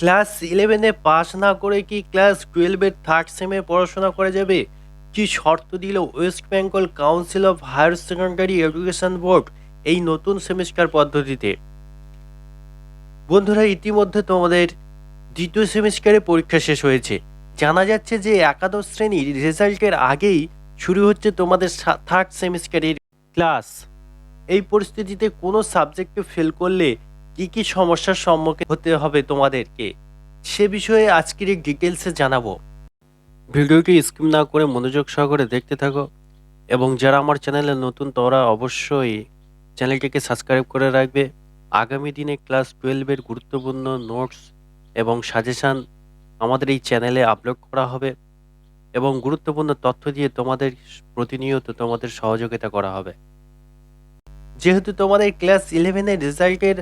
Class ইলেভেনে pass না করে কি ক্লাস টুয়েলভের থার্ড সেমে পড়াশোনা করা যাবে? কি শর্ত দিল West Bengal council of higher secondary education board এই নতুন সেমিস্টার পদ্ধতিতে? বন্ধুরা, ইতিমধ্যে তোমাদের দ্বিতীয় সেমিস্টারে পরীক্ষা শেষ হয়েছে। জানা যাচ্ছে যে একাদশ শ্রেণির রেজাল্টের আগেই শুরু হচ্ছে তোমাদের থার্ড সেমিস্টারের ক্লাস। এই পরিস্থিতিতে কোনো সাবজেক্টে ফেল করলে কি কি সমস্যার সম্মুখীন হতে হবে তোমাদেরকে, সে বিষয়ে আজকের ডিটেলসে জানাব। ভিডিওটি স্কিপ না করে মনোযোগ সহকারে দেখতে থাকো এবং যারা আমার চ্যানেলে নতুন তারা অবশ্যই চ্যানেলটিকে সাবস্ক্রাইব করে রাখবে। আগামী দিনে ক্লাস টুয়েলভের গুরুত্বপূর্ণ নোটস এবং সাজেশান আমাদের এই চ্যানেলে আপলোড করা হবে এবং গুরুত্বপূর্ণ তথ্য দিয়ে তোমাদের প্রতিনিয়ত তোমাদের সহযোগিতা করা হবে। যেহেতু তোমাদের ক্লাস ইলেভেনের রেজাল্টের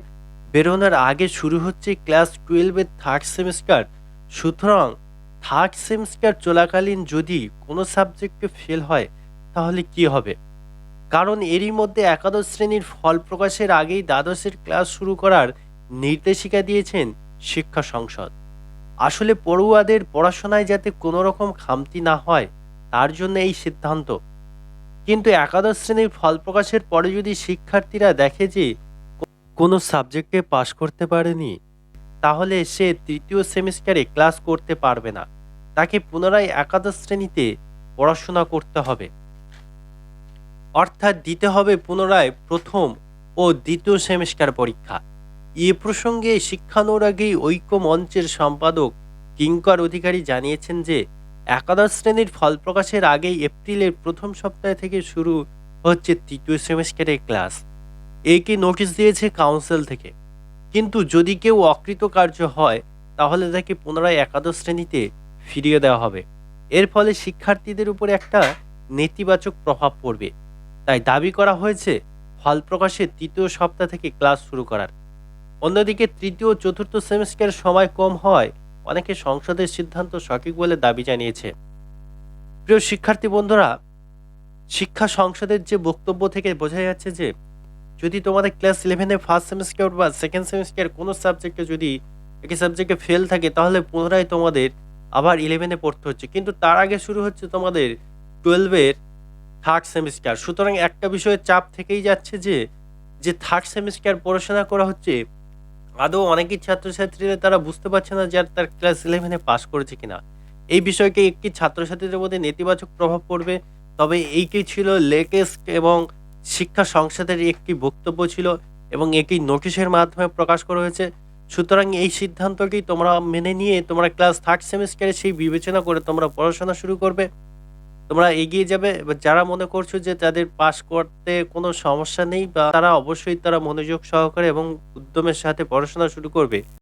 বেরোনোর আগে শুরু হচ্ছে ক্লাস টুয়েলভের থার্ড সেমিস্টার সুতরাং থার্ড সেমিস্টার চলাকালীন যদি কোনো সাবজেক্টে ফেল হয়, তাহলে কি হবে? কারণ এরই মধ্যে একাদশ শ্রেণির ফল প্রকাশের আগেই দ্বাদশের ক্লাস শুরু করার নির্দেশিকা দিয়েছেন শিক্ষা সংসদ। আসলে পড়ুয়াদের পড়াশোনায় যাতে কোনো রকম খামতি না হয়, তার জন্য এই সিদ্ধান্ত। কিন্তু একাদশ শ্রেণির ফল প্রকাশের পরে যদি শিক্ষার্থীরা দেখে যে কোনো সাবজেক্টে পাশ করতে পারেনি, তাহলে সে তৃতীয় সেমিস্টারে ক্লাস করতে পারবে না। তাকে পুনরায় একাদশ শ্রেণীতে পড়াশোনা করতে হবে। অর্থাৎ দিতে হবে পুনরায় প্রথম ও দ্বিতীয় সেমিস্টার পরীক্ষা। এ প্রসঙ্গে শিক্ষানুরাগী ঐক্য মঞ্চের সম্পাদক কিঙ্কর অধিকারী জানিয়েছেন যে, একাদশ শ্রেণির ফল প্রকাশের আগেই এপ্রিলের প্রথম সপ্তাহ থেকে শুরু হচ্ছে তৃতীয় সেমিস্টারের ক্লাস। একে নোটিশ দিয়েছে কাউন্সিল থেকে। কিন্তু যদি কেউ অকৃতকার্য হয়, তাহলে তাকে পুনরায় একাদশ শ্রেণীতে ফিরিয়ে দেওয়া হবে। এর ফলে শিক্ষার্থীদের উপর একটা নেতিবাচক প্রভাব পড়বে। তাই দাবি করা হয়েছে, ফল প্রকাশের তৃতীয় সপ্তাহ থেকে ক্লাস শুরু করার। অন্যদিকে তৃতীয় চতুর্থ সেমিস্টারের সময় কম হয়, অনেকে সংসদের সিদ্ধান্ত সঠিক বলে দাবি জানিয়েছে। প্রিয় শিক্ষার্থী বন্ধুরা, শিক্ষা সংসদের যে বক্তব্য থেকে বোঝা যাচ্ছে যে যদি তোমাদের ক্লাস ইলেভেনে ফার্স্ট সেমিস্টার বা সেকেন্ড সেমিস্টার কোনো সাবজেক্টে যদি একটি সাবজেক্টে ফেল থাকে, তাহলে পুনরায় তোমাদের আবার ইলেভেনে পড়তে হচ্ছে। কিন্তু তার আগে শুরু হচ্ছে তোমাদের টুয়েলভের থার্ড সেমিস্টার সুতরাং একটা বিষয়ে চাপ থেকেই যাচ্ছে যে যে থার্ড সেমিস্টার পড়াশোনা করা হচ্ছে, আদৌ অনেকেই ছাত্রছাত্রীরা তারা বুঝতে পারছে না যে তার ক্লাস ইলেভেনে পাস করেছে কিনা। এই বিষয়কে একটি ছাত্রছাত্রীদের মধ্যে নেতিবাচক প্রভাব পড়বে। তবে এইটি ছিল লেটেস্ট এবং শিক্ষা সংসদের একটি বক্তব্য ছিল এবং একটি নোটিশের মাধ্যমে প্রকাশ করা হয়েছে। সুতরাং এই সিদ্ধান্তটি তোমরা মেনে নিয়ে তোমরা ক্লাস থার্ড সেমিস্টারে সেই বিবেচনা করে তোমরা পড়াশোনা শুরু করবে। তোমরা এগিয়ে যাবে। এবার যারা মনে করছ যে তাদের পাশ করতে কোনো সমস্যা নেই বা তারা অবশ্যই তারা মনোযোগ সহকারে এবং উদ্যমের সাথে পড়াশোনা শুরু করবে।